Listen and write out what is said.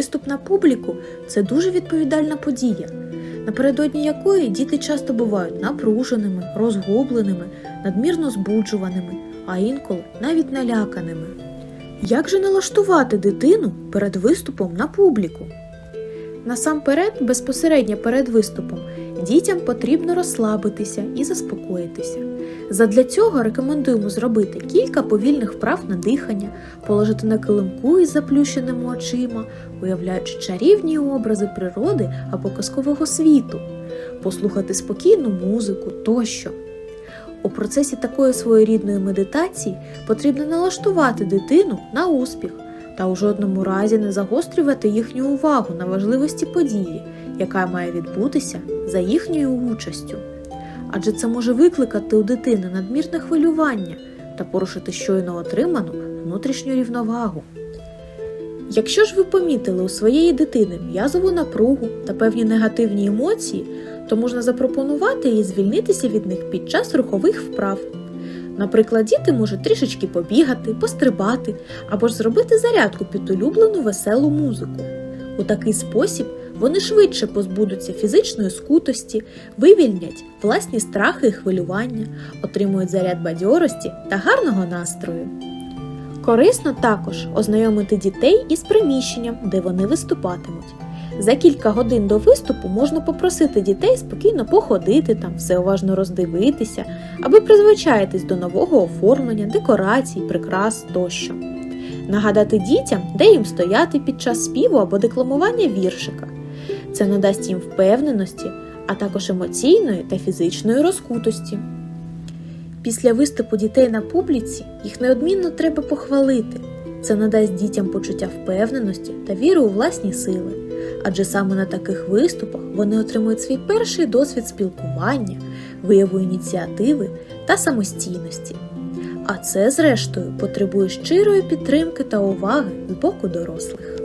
Виступ на публіку це дуже відповідальна подія, напередодні якої діти часто бувають напруженими, розгубленими, надмірно збуджуваними, а інколи навіть наляканими. Як же налаштувати дитину перед виступом на публіку? Насамперед, безпосередньо перед виступом, дітям потрібно розслабитися і заспокоїтися. Задля цього рекомендуємо зробити кілька повільних вправ на дихання, положити на килимку із заплющеними очима, уявляючи чарівні образи природи або казкового світу, послухати спокійну музику тощо. У процесі такої своєрідної медитації потрібно налаштувати дитину на успіх та у жодному разі не загострювати їхню увагу на важливості події, яка має відбутися за їхньою участю. Адже це може викликати у дитини надмірне хвилювання та порушити щойно отриману внутрішню рівновагу. Якщо ж ви помітили у своєї дитини м'язову напругу та певні негативні емоції, то можна запропонувати їй звільнитися від них під час рухових вправ. Наприклад, діти можуть трішечки побігати, пострибати або ж зробити зарядку під улюблену веселу музику. У такий спосіб вони швидше позбудуться фізичної скутості, вивільнять власні страхи і хвилювання, отримують заряд бадьорості та гарного настрою. Корисно також ознайомити дітей із приміщенням, де вони виступатимуть. За кілька годин до виступу можна попросити дітей спокійно походити там, все уважно роздивитися, аби призвичаїтись до нового оформлення, декорацій, прикрас тощо. Нагадати дітям, де їм стояти під час співу або декламування віршика. Це надасть їм впевненості, а також емоційної та фізичної розкутості. Після виступу дітей на публіці їх неодмінно треба похвалити. Це надасть дітям почуття впевненості та віру у власні сили. Адже саме на таких виступах вони отримують свій перший досвід спілкування, вияву ініціативи та самостійності. А це, зрештою, потребує щирої підтримки та уваги з боку дорослих.